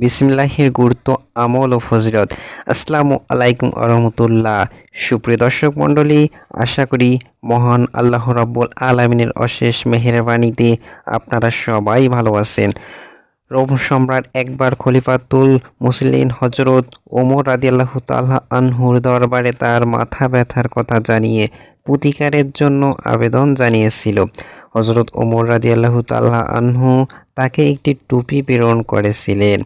বিসমিল্লাহির গুরুত্ব, আমল ও ফজরত আসসালামু আলাইকুম আরহামতুল্লাহ সুপ্রিয় দর্শক মণ্ডলী, আশা করি মহান আল্লাহ রাব্বুল আলমিনের অশেষ মেহেরবানিতে আপনারা সবাই ভালো আছেন। রোম সম্রাট একবার খলিফাতুল মুসলিন হজরত ওমর রাদিয়াল্লাহু তাআলা আনহুর দরবারে তার মাথা ব্যথার কথা জানিয়ে প্রতিকারের জন্য আবেদন জানিয়েছিল। হজরত ওমর রাদিয়াল্লাহু তাআলা আনহু তাকে একটি টুপি প্রেরণ করেছিলেন।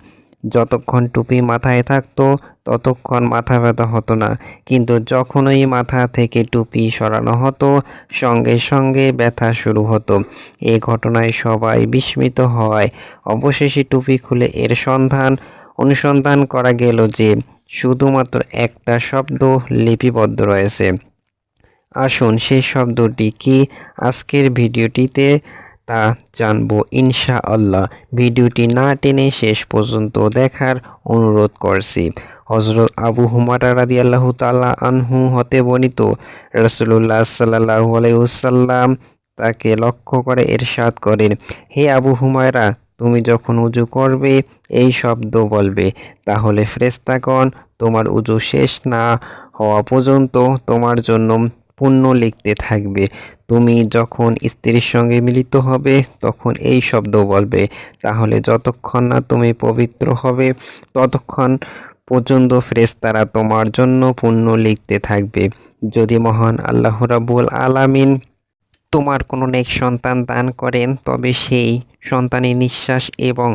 যতক্ষণ টুপি মাথায় থাকতো, ততক্ষণ মাথা ব্যথা হতো না। কিন্তু যখনই মাথা থেকে টুপি সরানো হতো, সঙ্গে সঙ্গে ব্যথা শুরু হতো। এ ঘটনায় সবাই বিস্মিত হয়। অবশেষে টুপি খুলে এর সন্ধান, অনুসন্ধান করা গেল যে, শুধুমাত্র একটা শব্দ লিপিবদ্ধ রয়েছে। আসুন সেই শব্দটি কি? আজকের ভিডিওটিতে তা জানব ইনশা আল্লাহ ভিডিওটি না টেনে শেষ পর্যন্ত দেখার অনুরোধ করছি। হজরত আবু হুমারা রাদি আল্লাহ তাল্লাহ আনহু হতে বর্ণিত রসুল্লাহ সাল্লাহ আলাইসাল্লাম তাকে লক্ষ্য করে এরশাদ করেন, হে আবু হুমায়রা, তুমি যখন উজু করবে, এই শব্দ বলবে, তাহলে ফ্রেস্তাগণ তোমার উজু শেষ না হওয়া পর্যন্ত তোমার জন্য পুণ্য লিখতে থাকবে। তুমি যখন স্ত্রীর সঙ্গে মিলিত হবে, তখন এই শব্দ বলবে, তাহলে যতক্ষণ না তুমি পবিত্র হবে, ততক্ষণ পর্যন্ত ফ্রেস্তারা তোমার জন্য পুণ্য লিখতে থাকবে। যদি মহান আল্লাহ রাবুল আলামিন তোমার কোনো নেক সন্তান দান করেন, তবে সেই সন্তানের নিঃশ্বাস এবং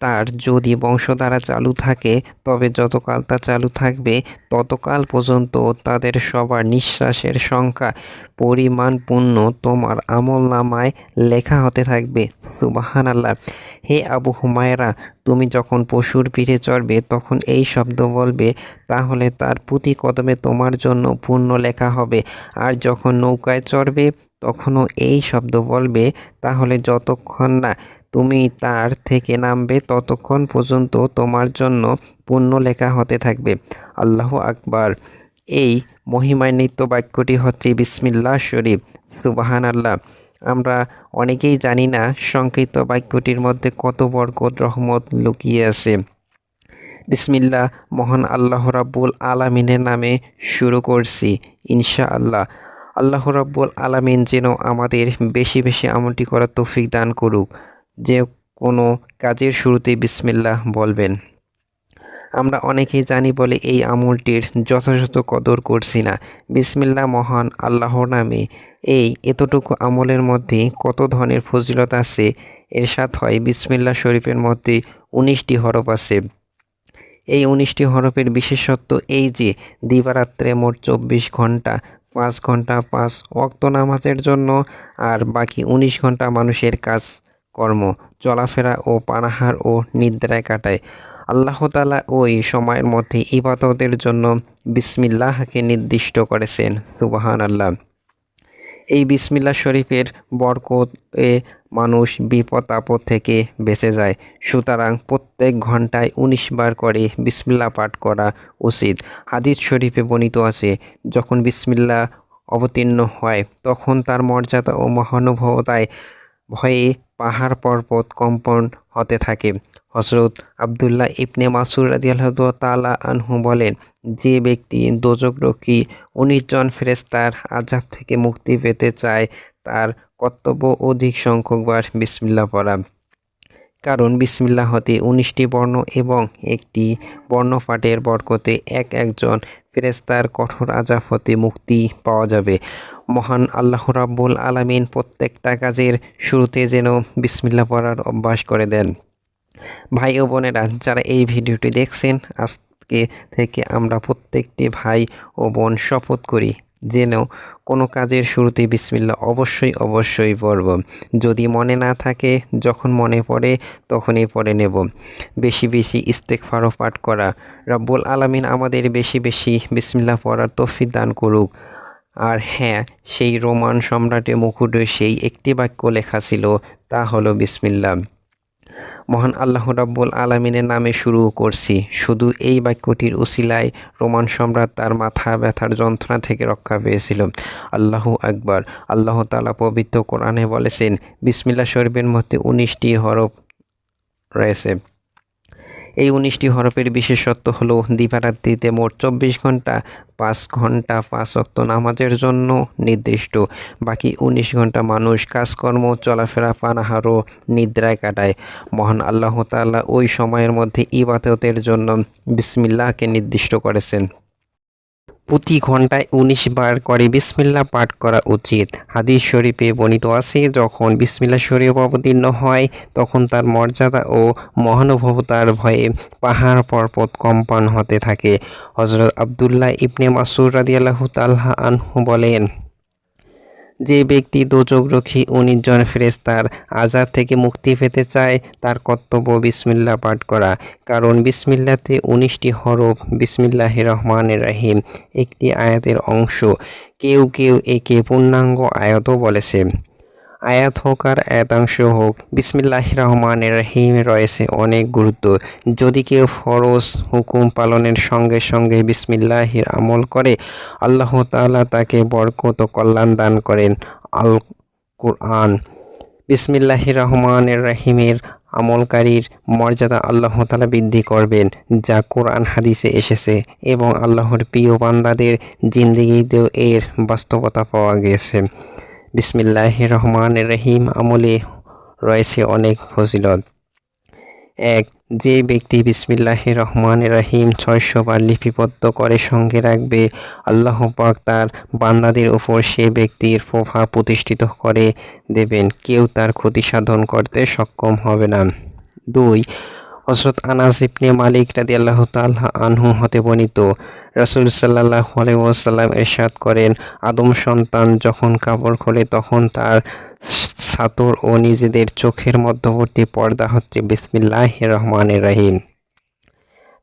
তার যদি বংশধারা চালু থাকে, তবে যতকাল তা চালু থাকবে, ততকাল পর্যন্ত তাদের সবার নিঃশ্বাসের সংখ্যা পরিমাণপূর্ণ তোমার আমল নামায় লেখা হতে থাকবে। সুবাহান আল্লাহ হে আবু হুমায়রা, তুমি যখন পশুর পিঠে চড়বে, তখন এই শব্দ বলবে, তাহলে তার প্রতি কদমে তোমার জন্য পূর্ণ লেখা হবে। আর যখন নৌকায় চড়বে, তখনও এই শব্দ বলবে, তাহলে যতক্ষণ না তুমি তার থেকে নামবে ততক্ষণ পর্যন্ত তোমার জন্য পুণ্য লেখা হতে থাকবে। আল্লাহ আকবার। এই মহিমান্বিত বাক্যটি হচ্ছে বিসমিল্লা শরীফ। সুবাহান আল্লাহ আমরা অনেকেই জানি না সংকৃত বাক্যটির মধ্যে কত বরকত, রহমত লুকিয়ে আছে। বিসমিল্লা মহান আল্লাহ রাব্বুল আলামিনের নামে শুরু করছি ইনশা আল্লাহ আল্লাহ রাব্বুল আলামিন যেন আমাদের বেশি বেশি আমলটি করার তৌফিক দান করুক। যে কোনো কাজের শুরুতে বিসমিল্লা বলবেন। আমরা অনেকেই জানি বলে এই আমলটির যথাযথ কদর করছি না। বিসমিল্লা মহান আল্লাহর নামে। এই এতটুকু আমলের মধ্যে কত ধরনের ফজিলত আছে? এর সাথ হয় বিসমিল্লা শরীফের মধ্যে উনিশটি হরফ আছে। এই উনিশটি হরফের বিশেষত্ব এই যে, দিবারাত্রে মোট চব্বিশ ঘণ্টা পাঁচ ঘণ্টা পাঁচ অক্ত নামাজের জন্য, আর বাকি উনিশ ঘণ্টা মানুষের কাজ। কর্ম, চলাফেরা ও পানাহার ও নিদ্রায় কাটায়। আল্লাহ তালা ওই সময়ের মধ্যে ইবাদতের জন্য বিসমিল্লাহকে নির্দিষ্ট করেছেন। সুবাহান আল্লাহ এই বিসমিল্লা শরীফের বরকত এ মানুষ বিপদ আপদ থেকে বেঁচে যায়। সুতরাং প্রত্যেক ঘন্টায় উনিশ বার করে বিসমিল্লা পাঠ করা উচিত। হাদিস শরীফে বর্ণিত আছে, যখন বিসমিল্লা অবতীর্ণ হয়, তখন তার মর্যাদা ও মহানুভবতায় ভয়ে পাহাড় পর্বত কম্পন হতে থাকে। হজরত আবদুল্লাহ ইবনে মাসুর রাদিয়াল্লাহু তালা আনহু বলেন, যে ব্যক্তি দোজকরক্ষী উনিশ জন ফেরেস্তার আজাব থেকে মুক্তি পেতে চায়, তার কর্তব্য অধিক সংখ্যকবার বিসমিল্লা পড়া। কারণ বিসমিল্লা হতে উনিশটি বর্ণ এবং একটি বর্ণপাঠের বরকতে এক একজন ফেরেস্তার কঠোর আজাব হতে মুক্তি পাওয়া যাবে। মহান আল্লাহ রাব্বুল আলামিন প্রত্যেকটা কাজের শুরুতে যেন বিসমিল্লা পড়ার অভ্যাস করে দেন। ভাই ও বোনেরা, যারা এই ভিডিওটি দেখছেন, আজকে থেকে আমরা প্রত্যেকটি ভাই ও বোন শপথ করি যেন কোনো কাজের শুরুতে বিসমিল্লা অবশ্যই অবশ্যই পড়ব। যদি মনে না থাকে, যখন মনে পড়ে, তখনই পড়ে নেব। বেশি বেশি ইস্তেকফারও পাঠ করা। রব্বুল আলামিন আমাদের বেশি বেশি বিসমিল্লা পড়ার তফিক দান করুক। আর হ্যাঁ সেই রোমান সম্রাটের মুকুটে সেই একটি বাক্য লেখা ছিল, তা হলো বিসমিল্লা মহান আল্লাহ রাব্বুল আলমিনের নামে শুরু করছি। শুধু এই বাক্যটির উসিলায় রোমান সম্রাট তার মাথা ব্যথার যন্ত্রণা থেকে রক্ষা পেয়েছিল। আল্লাহ আকবার। আল্লাহ তালা পবিত্র কোরআনে বলেছেন বিসমিল্লা শরীফের মধ্যে উনিশটি হরফ রয়েছে। এই উনিশটি হরফের বিশেষত্ব হলো দিবারাত্রিতে মোট চব্বিশ ঘণ্টা, পাঁচ ঘণ্টা, পাঁচ অক্ত নামাজের জন্য নির্দিষ্ট। বাকি উনিশ ঘণ্টা মানুষ কাজকর্ম, চলাফেরা পানাহারও নিদ্রায় কাটায়। মহান আল্লাহ তাল্লাহ ওই সময়ের মধ্যে ইবাদতের জন্য বিসমিল্লাহকে নির্দিষ্ট করেছেন। প্রতি ঘন্টায় উনিশ বার করে বিসমিল্লা পাঠ করা উচিত। হাদিস শরীফে বর্ণিত আছে, যখন বিসমিল্লা শরীফ অবতীর্ণ হয়, তখন তার মর্যাদা ও মহানুভবতার ভয়ে পাহাড় পর্বত কম্পান হতে থাকে। হজরত আবদুল্লাহ ইবনে মাসুর রাদিয়াল্লাহু তাল্লাহ আনহু বলেন যে ব্যক্তি দোচকরক্ষী উনিশ জন ফেরেস্তার আজাব থেকে মুক্তি পেতে চায়, তার কর্তব্য বিসমিল্লা পাঠ করা। কারণ বিসমিল্লাতে উনিশটি হরফ বিসমিল্লাহ রহমান রাহিম, একটি আয়াতের অংশ। কেউ কেউ একে পূর্ণাঙ্গ আয়াতও বলেছে। আয়াত হোক আর আয়াতাংশ হোক বিসমিল্লাহ রহমান রহিম রয়েছে অনেক গুরুত্ব। যদি কেউ ফরজ হুকুম পালনের সঙ্গে সঙ্গে বিসমিল্লাহির আমল করে, আল্লাহ তাআলা তাকে বরকত কল্যাণ দান করেন। আল কোরআন বিসমিল্লাহ রহমান রহিমের আমলকারীর মর্যাদা আল্লাহ তালা বৃদ্ধি করবেন, যা কোরআন হাদিসে এসেছে এবং আল্লাহর প্রিয় বান্দাদের জিন্দিগিতেও এর বাস্তবতা পাওয়া গিয়েছে বিসমিল্লাহ রহমান রহিম আমলে রয়েছে অনেক ফজিলত। এক, যে ব্যক্তি বিসমিল্লাহ রহমান রহিম ছয়শো বার লিপিবদ্ধ করে সঙ্গে রাখবে, আল্লাহ পাক তার বান্দাদের ওপর সে ব্যক্তির প্রভাব প্রতিষ্ঠিত করে দেবেন। কেউ তার ক্ষতি সাধন করতে সক্ষম হবে না। দুই হজরত আনাস ইবনে মালিক রাদি আল্লাহ তাল্লাহ আনহু হতে বর্ণিত। রাসুল সাল্লাহ আলাইসাল্লাম এরশাদ করেন, আদম সন্তান যখন কাপড় খোলে তখন তার সাতর ও নিজেদের চোখের মধ্যবর্তী পর্দা হচ্ছে বিসমিল্লাহ রহমান রাহিম।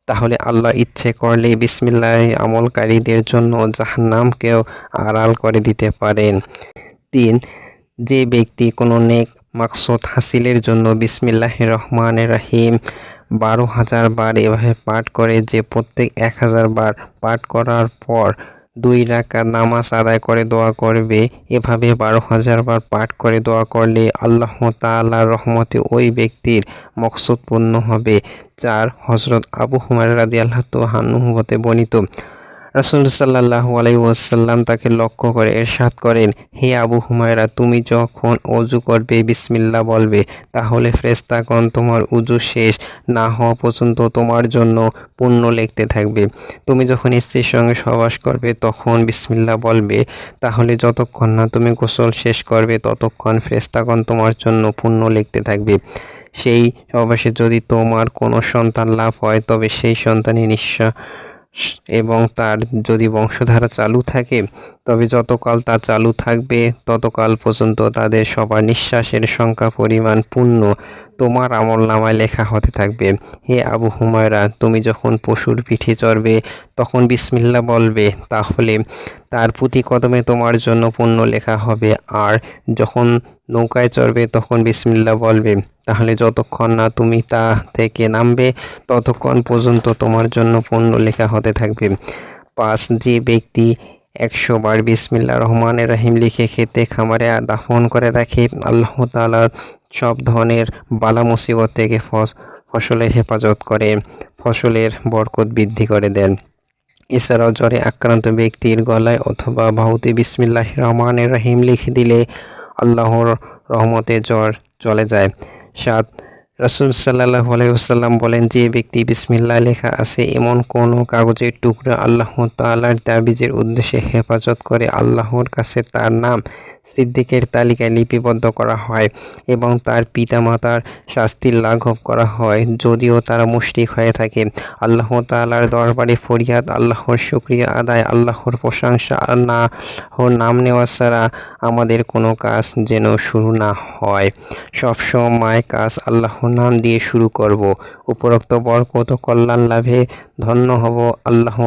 তাহলে আল্লাহ ইচ্ছে করলে বিসমিল্লাহ আমলকারীদের জন্য জাহান্নামকেও আড়াল করে দিতে পারেন। তিন, যে ব্যক্তি কোনো নেক মাকসুদ হাসিলের জন্য বিসমিল্লাহ রহমান রাহিম বারো হাজার বার এভাবে পাঠ করে যে প্রত্যেক এক হাজার বার পাঠ করার পর দুই রাখা নামাজ আদায় করে দোয়া করবে, এভাবে বারো হাজার বার পাঠ করে দোয়া করলে আল্লাহ তাল্লাহ রহমতে ওই ব্যক্তির মকসদ পূর্ণ হবে। চার হজরত আবু হুমার রাদি আল্লাহ তো হানুহতে বর্ণিত রাসুল সাল্লাহ আলাইসাল্লাম তাকে লক্ষ্য করে এরশাদ করেন, হে আবু হুমায়রা, তুমি যখন অজু করবে বিসমিল্লা বলবে, তাহলে ফ্রেস্তাগণ তোমার উজু শেষ না হওয়া পর্যন্ত তোমার জন্য পুণ্য লিখতে থাকবে। তুমি যখন স্ত্রীর সঙ্গে সহবাস করবে, তখন বিসমিল্লা বলবে। তাহলে যতক্ষণ না তুমি গোসল শেষ করবে, ততক্ষণ ফ্রেস্তাগণ তোমার জন্য পুণ্য লিখতে থাকবে। সেই সহবাসে যদি তোমার কোনো সন্তান লাভ হয়, তবে সেই সন্তানই নিঃশ্বাস এবং তার যদি বংশধারা চালু থাকে, তবে যতকাল তা চালু থাকবে, ততকাল পর্যন্ত তাদের সবার নিঃশ্বাসের সংখ্যা পরিমাণ পূর্ণ। তোমার আমল নামায় লেখা হতে থাকবে। হে আবু হুমায়রা, তুমি যখন পশুর পিঠে চড়বে, তখন বিসমিল্লা বলবে, তাহলে তার প্রতি কদমে তোমার জন্য পুণ্য লেখা হবে। আর যখন নৌকায় চড়বে, তখন বিসমিল্লা বলবে। তাহলে যতক্ষণ না তুমি তা থেকে নামবে, ততক্ষণ পর্যন্ত তোমার জন্য পুণ্য লেখা হতে থাকবে। পাঁচ, যে ব্যক্তি একশো বার বিসমিল্লা রহমানের রাহিম লিখে খেতে খামারে দাফন করে রাখে আল্লাহ তালা সব ধরনের বালা মুসিবত থেকে ফসলের হেফাজত করে ফসলের বরকত বৃদ্ধি করে দেন। এছাড়াও জ্বরে আক্রান্ত ব্যক্তির গলায় অথবা বাহুতে বিসমিল্লাহ রহমানের রাহিম লিখে দিলে আল্লাহর রহমতে জ্বর চলে যায়। সাত রাসুল সাল্লাহ আলাইসাল্লাম বলেন, যে ব্যক্তি বিসমিল্লা লেখা আছে, এমন কোন কাগজের টুকরা আল্লাহ তালার তাবিজের উদ্দেশ্যে হেফাজত করে আল্লাহর কাছে তার নাম সিদ্দিকের তালিকায় লিপিবদ্ধ করা হয় এবং তার পিতামাতার শাস্তির লাঘব করা হয় যদিও তারা মুশরিক হয়ে থাকে। আল্লাহ তালার দরবারে ফরিয়াদ, আল্লাহর শুক্রিয়া আদায়, আল্লাহর প্রশংসা আল্লাহর নাম নেওয়া ছাড়া আমাদের কোনো কাজ যেন শুরু না হয়। সবসময় কাজ আল্লাহর নাম দিয়ে শুরু করব। উপরোক্ত বরকত কল্যাণ লাভে ধন্য হব আল্লাহ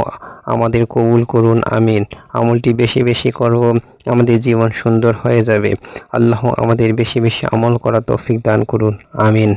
আমাদের কবুল করুন, আমিন। আমলটি বেশি বেশি করব আমাদের জীবন সুন্দর হয়ে যাবে। আল্লাহ আমাদের বেশি বেশি আমল করা তৌফিক দান করুন, আমিন।